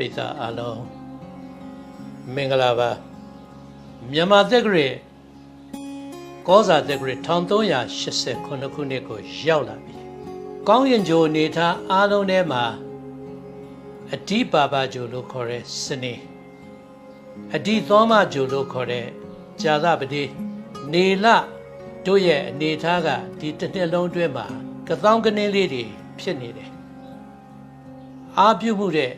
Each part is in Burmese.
ရိသတ်အားလုံးမင်္ဂလာပါမြန်မာသက်ကရေကောဇာသက်ကရေ1389ခုနှစ်ကိုရောက်လာပြီကောင်းရင်ဂျိုနေထားအားလုံးထဲမှာအဓိပါပါဂျိုလို့ခေါ်တဲ့စနေအဓိသောမဂျိုလို့ခေါ်တဲ့ဇာသပတိနေလတို့ရဲ့အနေထားကဒီတစ်နှစ်လုံးအတွင်းမှာကသောင်းကနေလေးတွေဖြစ်နေတယ်အားပြုမှုတဲ့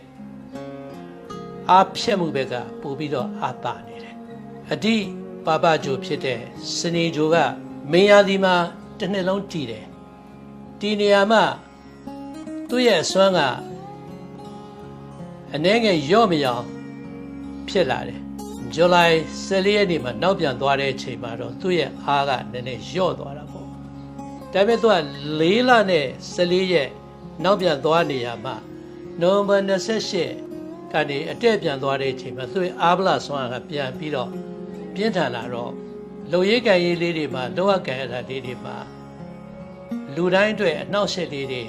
အားဖြက်မှုဘက်ကပို့ပြီးတော့အားတာနေတယ်အဓိပါပဂျိုဖြစ်တဲ့စနေဂျိုကမင်းရသည်မှာတစ်နှစ်လုံးတည်တယ်ဒီနေရာမှာသူ့ရဲ့အစွမ်းကအနှဲငယ်ရော့မရောင်ဖြစ်လာတယ်ဇူလိုင်14ရက်နေ့မှာနောက်ပြန်သွားတဲ့အချိန်မှာတော့သူ့ရဲ့အားကနည်းနည်းလျော့သွားတာပေါ့ဒါပေမဲ့သူက၄လနဲ့14ရက်နောက်ပြန်သွားနေရမှာနိုဝင်ဘာ28 ကနေအတက်ပြန်သွားတဲ့အချိန်မှာသူ့ရဲ့အားဗလာဆွမ်းကပြန်ပြီးတော့ပြင်းထန်လာတော့လုံရိပ်ကန်ရေးလေးတွေမှာလောကကန်ရတာလေးတွေမှာလူတိုင်းအတွက်အနှောက်အယှက်လေးတွေ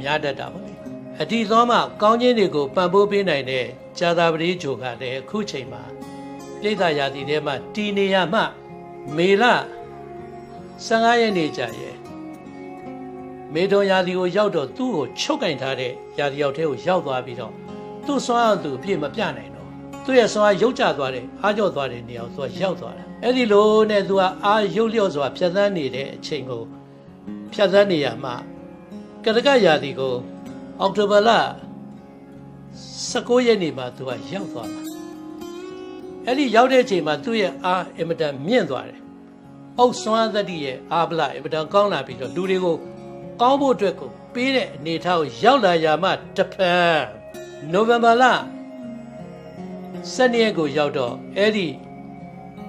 များတတ်တာပေါ့လေအတီသောမှကောင်းခြင်းတွေကိုပံ့ပိုးပေးနိုင်တဲ့ဇာတာပတိဂျိုကလည်းအခုချိန်မှာပြိဿရာသီထဲမှာတီနေရမှမေလ15ရက်နေ့ကြာရဲ့မေထုံရာသီကိုရောက်တော့သူ့ကိုချုပ်ကင်ထားတဲ့ရာသီရောက်တဲ့ကိုရောက်သွားပြီးတော့ သူ့ဆွမ်းအောင်သူအပြည့်မပြနိုင်တော့သူ့ရဲ့ဆွမ်းအားရုပ်ကျသွားတယ်အားကျော့သွားတဲ့နေရာကိုသူကရောက်သွားတာအဲ့ဒီလိုနဲ့သူကအားရုပ်လျော့စွာဖြတ်သန်းနေတဲ့အချိန်ကိုဖြတ်သန်းနေရမှကရကရာသီကိုအောက်တိုဘာလ19ရက်နေ့မှာသူကရောက်သွားမှာအဲ့ဒီရောက်တဲ့အချိန်မှာသူ့ရဲ့အားအင်မတန်မြင့်သွားတယ်။အောက်စွမ်းသတ္တိရဲ့အားဗလာအင်မတန်ကောင်းလာပြီးတော့လူတွေကိုကောင်းဖို့အတွက်ကိုပေးတဲ့အနေထားကိုရောက်လာရမှတဖန် နိုဝင်ဘာလ7ရက်ကိုရောက်တော့အဲ့ဒီ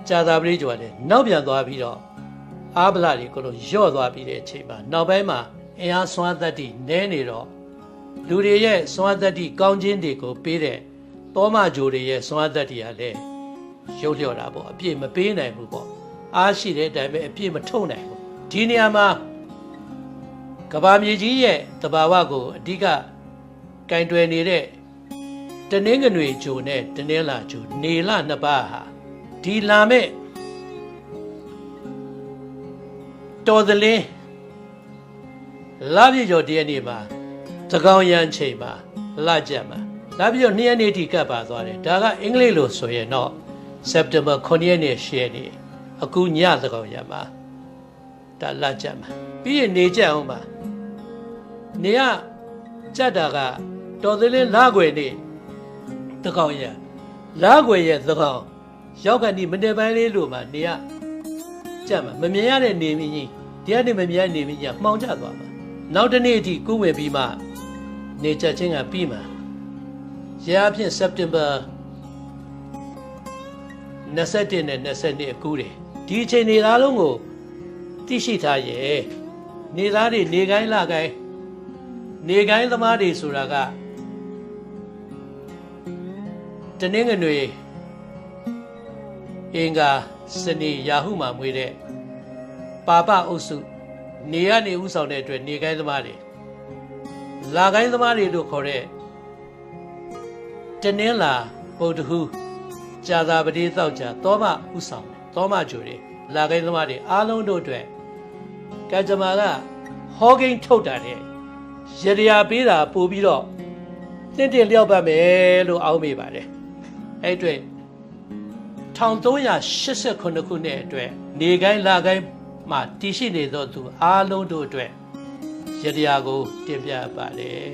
ဂျာသာပရိကျော်ကလည်းနောက်ပြန်သွားပြီးတော့အားဗလာတွေကိုလို့ယော့သွားပြီးတဲ့အချိန်မှာနောက်ပိုင်းမှာအင်အားစွမ်းသတ္တိနည်းနေတော့လူတွေရဲ့စွမ်းသတ္တိကောင်းခြင်းတွေကိုပေးတဲ့တောမဂျိုတွေရဲ့စွမ်းသတ္တိကလည်းရုပ်လျော့တာပေါ့အပြည့်မပေးနိုင်ဘူးပေါ့အားရှိတဲ့အတိုင်းပဲအပြည့်မထုတ်နိုင်ဘူးဒီနေရာမှာကဘာမြေကြီးရဲ့တဘာဝကိုအဓိကကင်တွယ်နေတဲ့တ နင်္ဂနွေဂျိုနဲ့တနင်္လာဂျိုနေလနှစ်ပါးဟာဒီလာမဲ့တော်သလင်းလာပြည့်ကျော်တရက်နေ့မှာသကောင်ရန်ချိန်မှာလာကြက်မှာလာပြည့်ကျော်နှစ်ရက်နေ့ထိကပ်ပါသွားတယ်ဒါကအင်္ဂလိပ်လိုဆိုရင်တော့ September 9ရက်နေ့10ရက်နေ့အခုညသကောင်ရမှာဒါလာကြက်မှာပြီးရင်နေကြအောင်ပါနေရကြက်တာကတော်သလင်းလာွယ်နေ့ သကောင်ရလာွယ်ရဲ့သကောင်ရောက်ကနေမနေ့ပိုင်းလေးလို့မှနေရကြက်မှာမမြင်ရတဲ့နေမင်းကြီးတရားနေမမြင်ရနေမင်းကြီးမှောင်ကျသွားမှာနောက်တစ်နေ့အထိကုဝင်ပြီးမှနေကြချင်းကပြီးမှာရအဖြစ် September 21နဲ့22အကူတွေဒီအချိန်နေသားလုံးကိုသိရှိထားရဲ့နေသားတွေနေကိုင်းလကိုင်းနေကိုင်းသမားတွေဆိုတာက တနင်္ဂနွေအင်္ဂါစနေယာဟုမှာမွေးတဲ့ပါပအုပ်စုနေရနေဥဆောင်တဲ့အတွက်နေကိုင်းသမားတွေလာကိုင်းသမားတွေလို့ခေါ်တဲ့တနင်္လာပုဒ္ဓဟူဇာတာပတိသောက်ကြသောမဥဆောင်တယ်သောမဂျူတွေလာကိုင်းသမားတွေအားလုံးတို့အတွက်ကကြမာကဟောကိန်းထုတ်တာတဲ့ရရပေးတာပို့ပြီးတော့တင့်တင်လျောက်ပတ်မယ်လို့အောက်မေ့ပါတယ် အဲ့အတွက်1389ခုနှစ်အတွက်နေကိုင်းလာကိုင်းမှာတည်ရှိနေသောသူအားလုံးတို့အတွက်ရတရားကိုတင်ပြပါတယ်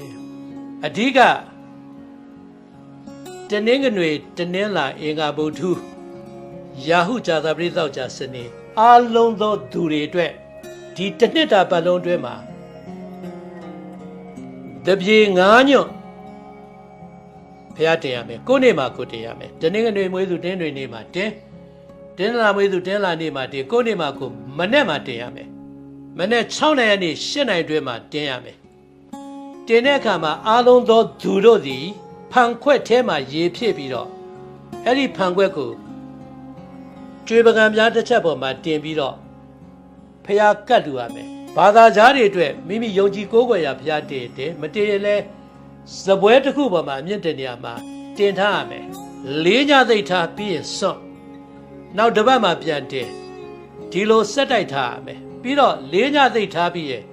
အဓိကတနင်္ဂနွေတနင်္လာအင်္ဂါဗုဒ္ဓယာဟုဇာတာပရိသောက်ကြစနေအားလုံးသောသူတွေအတွက်ဒီတစ်နှစ်တာပတ်လုံးအတွင်းမှာတပြေငါးညွန့် ဖះတင်ရမယ်ကိုနေ့မှာကိုတင်ရမယ်တနင်္ဂနွေမွေးသူတင်းတွေနေ့မှာတင်းတင်းလာမွေးသူတင်းလာနေ့မှာတင်ကိုနေ့မှာကိုမနေ့မှာတင်ရမယ်မနေ့6နိုင်ရက်နေ့8နိုင်တွဲမှာတင်ရမယ်တင်တဲ့အခါမှာအားလုံးသောသူတို့သည်ဖန်ခွက်ထဲမှာရေဖြည့်ပြီးတော့အဲ့ဒီဖန်ခွက်ကိုကျွေးပကံများတစ်ချက်ပေါ်မှာတင်ပြီးတော့ဖះကတ်လူရမယ်ဘာသာကြားတွေအတွက်မိမိယုံကြည်ကိုးကွယ်ရာဘုရားတည်တယ်မတည်ရင်လည်း စပွဲတစ်ခုပေါ်မှာအမြင့်တဲ့နေရာမှာတင်ထားရမယ်လေးညသိပ်ထားပြီးရင်စွန့်နောက်တစ်ပတ်မှပြန်တင်ဒီလိုဆက်တိုက်ထားရမယ်ပြီးတော့လေးညသိပ်ထားပြီးရင်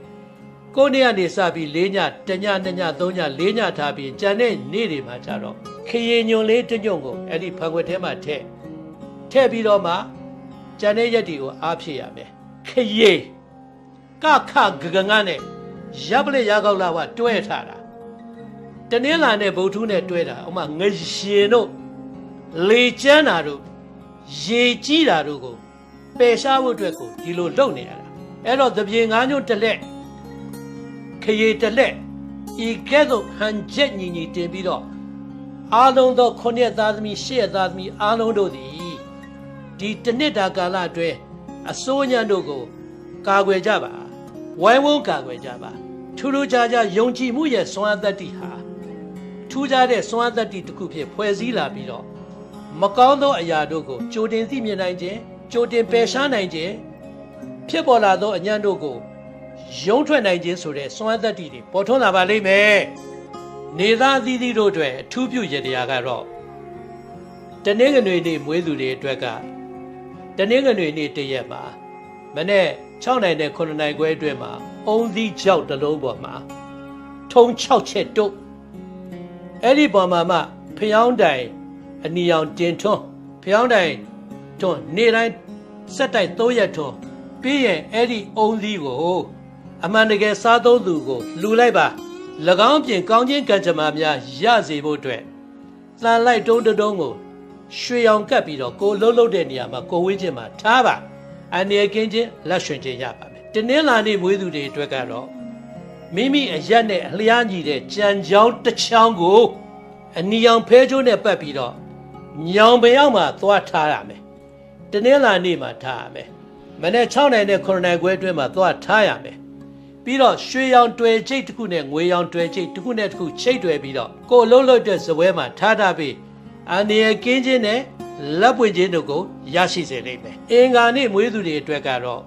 ကိုယ်နေ့ကနေစပြီးလေးညတညနှစ်ညသုံးညလေးညထားပြီးကြံတဲ့နေ့တွေမှာကြတော့ခရီညွန်လေးတစ်ညွန့်ကိုအဲ့ဒီဖန်ခွက်ထဲမှာထည့်ထည့်ပြီးတော့မှကြံတဲ့ရက်တွေကိုအားဖြစ်ရမယ်ခရီကခဂဂငါနဲ့ရပ်ပလက်ရကောက်လာဝတွဲထားတာ တနင်္လာနဲ့ဗုဒ္ဓဟူးနဲ့တွဲတာဥမာငရှင်တို့လေကျန်းတာတို့ရေကြီးတာတို့ကိုပယ်ရှားဖို့အတွက်ကိုဒီလိုလုပ်နေရတာအဲ့တော့သပြေငါးညွန့်တစ်လက်ခရီတစ်လက်ဤကဲ့သို့ဟန်ချက်ညီညီတင်ပြီးတော့အားလုံးသောခုနှစ်သားသမီးရှစ်သားသမီးအားလုံးတို့သည်ဒီတစ်နှစ်တာကာလအတွင်းအစိုးညံတို့ကို ကာကွယ်ကြပါဝိုင်းဝန်းကာကွယ်ကြပါထူးထူးခြားခြားယုံကြည်မှုရဲ့စွမ်းအားသတ္တိဟာထူး ခြားတဲ့စွမ်းအားသတ္တိတစ်ခုဖြစ်ဖွဲ့စည်းလာပြီးတော့မကောင်းသောအရာတို့ကိုကြိုတင်သိမြင်နိုင်ခြင်းကြိုတင်ပယ်ရှားနိုင်ခြင်းဖြစ်ပေါ်လာသောအညံ့တို့ကိုယုံထွက်နိုင်ခြင်းဆိုတဲ့စွမ်းအားသတ္တိတွေပေါ်ထွန်းလာပါလိမ့်မယ်နေသားအသီးသီးတို့အတွက်အထူးပြုရတရားကတော့တနင်္ဂနွေနေ့မွေးသူတွေအတွက်ကတနင်္ဂနွေနေ့တရက်မှာမနေ့6နိုင်နဲ့9နိုင်ခွဲအတွင်းမှာအုံသီးကြောက်တစ်လုံးပေါ်မှာထုံ6ချက်တုတ် အဲ့ဒီပေါ်မှာမှဖျောင်းတိုင်အနီအောင်တင်ထွန်းဖျောင်းတိုင်ထွန်းနေ့တိုင်းစက်တိုက်3ရက်ထွန်းပြီးရင်အဲ့ဒီအုံသီးကို အမှန်တကယ်စားသုံးသူကိုလှူလိုက်ပါ၎င်းပြင်ကောင်းခြင်းကံကြမ္မာများရစေဖို့အတွက်တန်လိုက်တုံးတုံးကိုရွှေရောင်ကပ်ပြီးတော့ကိုလှုပ်လှုပ်တဲ့နေရာမှာကိုဝင်းချင်းမှာထားပါအနေကင်းချင်းလက်ရွှင်ချင်းရပါမယ်။တင်းလာနေမွေးသူတွေအတွက်ကတော့ မိမိအရက်နဲ့အလျားညီတဲ့ကြံချောင်းတစ်ချောင်းကိုအနီရောင်ဖဲကျိုးနဲ့ပတ်ပြီးတော့ညောင်ပင်ရောက်မှသွားထားရမယ်။တင်းလာနေမှာထားရမယ်။မနေ့6နိုင်နဲ့9နိုင်ခွဲအတွင်းမှာသွားထားရမယ်။ပြီးတော့ရွှေရောင်တွေ့ချိတ်တစ်ခုနဲ့ငွေရောင်တွေ့ချိတ်တစ်ခုနဲ့တစ်ခုချိတ်တွေ့ပြီးတော့ကိုအလုံးလုံးတဲ့ဇပွဲမှာထားထားပြီးအနေကင်းချင်းနဲ့လက်ပွင့်ခြင်းတို့ကိုရရှိစေလိမ့်မယ်။အင်္ဂါနေ့မွေးသူတွေအတွက်ကတော့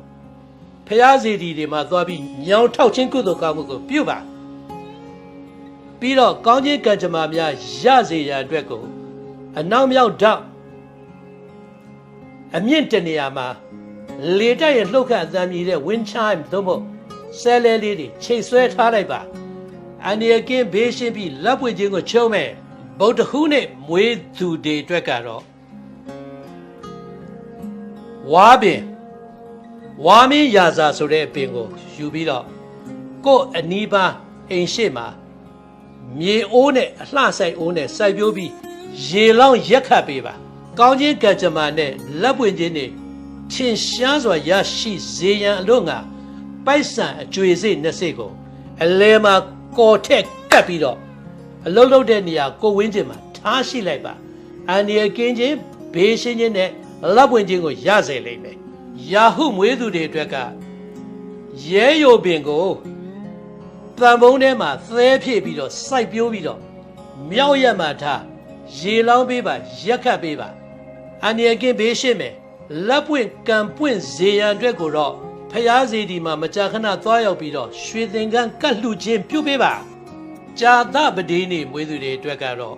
ဖျားစီတီတွေမှာသွားပြီးညောင်ထောက်ချင်းကုသိုလ်ကောင်းမှုကိုပြုပါ။ပြီးတော့ကောင်းခြင်းကံကြမ္မာများရစေရန်အတွက်ကိုအနောက်မြောက်တော့အမြင့်တနေရာမှာလေတက်ရလှုပ်ခတ်အသံမြည်တဲ့ wind chime သို့မဟုတ်ဆဲလဲလေးတွေချိတ်ဆွဲထားလိုက်ပါ။အန္တရာယ်ကင်းဘေးရှင်းပြီးလက်ပွင့်ခြင်းကိုချုံးမယ်။ဗုဒ္ဓဟူးနဲ့မွေးသူတွေအတွက်ကတော့ဝါပင် ဝါမင်းရာဇာဆိုတဲ့အပင်ကိုယူပြီးတော့ကို့အနီးပါအိမ်ရှိမှာမြေအိုးနဲ့အလှဆိုင်အိုးနဲ့စိုက်ပျိုးပြီးရေလောင်းရက်ခတ်ပေးပါကောင်းချင်းကံကြမ္မာနဲ့လက်ပွင့်ခြင်းတွေထင်ရှားစွာရရှိစေရန်အလို့ငါပိုက်ဆံအကျွေစိတ်နှစ်စိတ်ကိုအလဲမှာကော်ထက်ကပ်ပြီးတော့အလုံးလုံးတဲ့နေရာကိုဝင်းကျင်မှာထားရှိလိုက်ပါအန်ဒီယကင်းချင်းဘေးရှင်းချင်းနဲ့လက်ပွင့်ခြင်းကိုရစေလိမ့်မယ် ယာဟုမွေးသူတွေအတွက်ကရဲယိုပင်ကိုတန်ဖုံးထဲမှာသဲဖြည့်ပြီးတော့စိုက်ပြိုးပြီးတော့မြောက်ရက်မှာထားရေလောင်းပေးပါရက်ခတ်ပေးပါအန်ဒီယကင်းဘေးရှင်းမယ်လက်ပွင့်ကံပွင့်ဇေယံအတွက်ကိုတော့ဖျားစီဒီမှာမကြာခဏသွားရောက်ပြီးတော့ရွှေသင်္ကန်းကတ်လှခြင်းပြုပေးပါဂျာသပတိနေမွေးသူတွေအတွက်ကတော့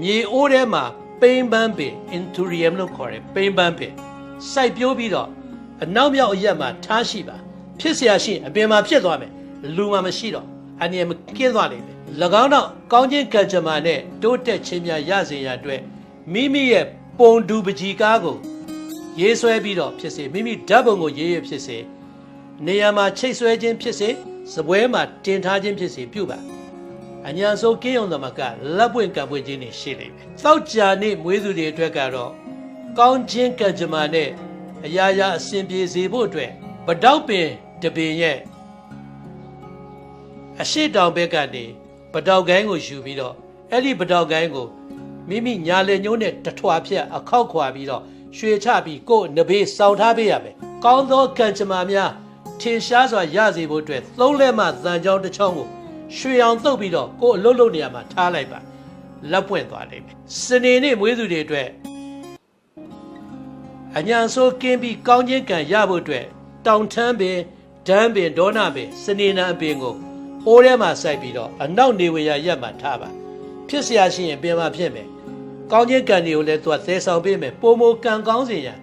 မြေအိုးထဲမှာပိန်ပန်းပင် Inturium လို့ခေါ်တယ်ပိန်ပန်းပင် စိုက်ပျိုးပြီးတော့အနောက်မြောက်အရက်မှာထားရှိပါဖြစ်เสียရှိအပင်မှာဖြစ်သွားမယ်လူမှာမရှိတော့အနည်းမကင်းသွားလိမ့်မယ်၎င်းတော့ကောင်းခြင်းကံကြမ္မာနဲ့တိုးတက်ခြင်းများရစေရအတွက်မိမိရဲ့ပုံတူပကြီးကားကိုရေးဆွဲပြီးတော့ဖြစ်စေမိမိဓာတ်ပုံကိုရေးရဖြစ်စေနေရာမှာချိတ်ဆွဲခြင်းဖြစ်စေစပွဲမှာတင်ထားခြင်းဖြစ်စေပြုပါအညာဆုံးကင်းအောင်သမကလက်ပွင့်ကံပွင့်ခြင်းတွေရှိလိမ့်မယ်။သောကြာနေ့မွေးသူတွေအတွက်ကတော့ ကောင်းခြင်းကံကြမ္မာနဲ့အရာရာအစဉ်ပြေစေဖို့အတွက်ပတောက်ပင်တပင်ရဲ့အရှိတောင်ဘက်ကနေပတောက်ကိုင်းကိုယူပြီးတော့အဲ့ဒီပတောက်ကိုင်းကိုမိမိညာလေညိုးနဲ့တထွာဖြတ်အခောက်ခွာပြီးတော့ရွှေချပြီးကိုယ်နဘေးစောင်းထားပေးရမယ်။ကောင်းသောကံကြမ္မာများထင်ရှားစွာရစေဖို့အတွက်သုံးလက်မှသံကြောင်းတစ်ချောင်းကိုရွှေအောင်သုတ်ပြီးတော့ကိုယ်အလုံးလုံးနေရာမှာထားလိုက်ပါလက်ပွင့်သွားလိမ့်မယ်စနေနေ့မွေးသူတွေအတွက် အညာဆိုးကင်းပြီးကောင်းခြင်းကံရဖို့အတွက်တောင်ထမ်းပင်ဒန်းပင်ဒေါနာပင်စနေနာအပင်ကို အိုးထဲမှာစိုက်ပြီးတော့အနောက်နေဝင်ရရက်မှာထားပါဖြစ်เสียရှိရင်ပြင်မှာဖြစ်မယ်ကောင်းချင်းကန်တွေကိုလည်းသူကသဲဆောင်ပေးမယ်ပိုမိုကန်ကောင်းစေရန်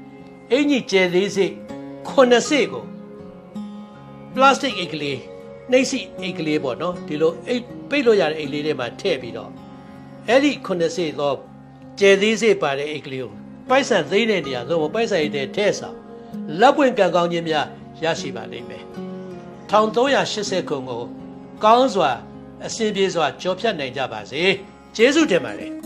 အင်ကြီးကျဲသေးစိခုနှစ်စိကိုပလတ်စတစ်အိတ်ကလေးနှိပ်စီအိတ်ကလေးပေါ့နော်ဒီလိုအိတ်ပိတ်လို့ရတဲ့အိတ်လေးတွေမှာထည့်ပြီးတော့အဲ့ဒီခုနှစ်စိသောကျဲသေးစိပါတဲ့အိတ်ကလေးကို ပိုက်ဆံသိမ်းတဲ့နေရာသို့မဟုတ်ပိုက်ဆံရည်တဲ့ထဲဆောင်လက်ပွင့်ကန်ကောင်းခြင်းများရရှိပါလိမ့်မယ်1380ခုကိုကောင်းစွာအစဉ်ပြေစွာကြော်ဖြတ်နိုင်ကြပါစေကျေးဇူးတင်ပါတယ်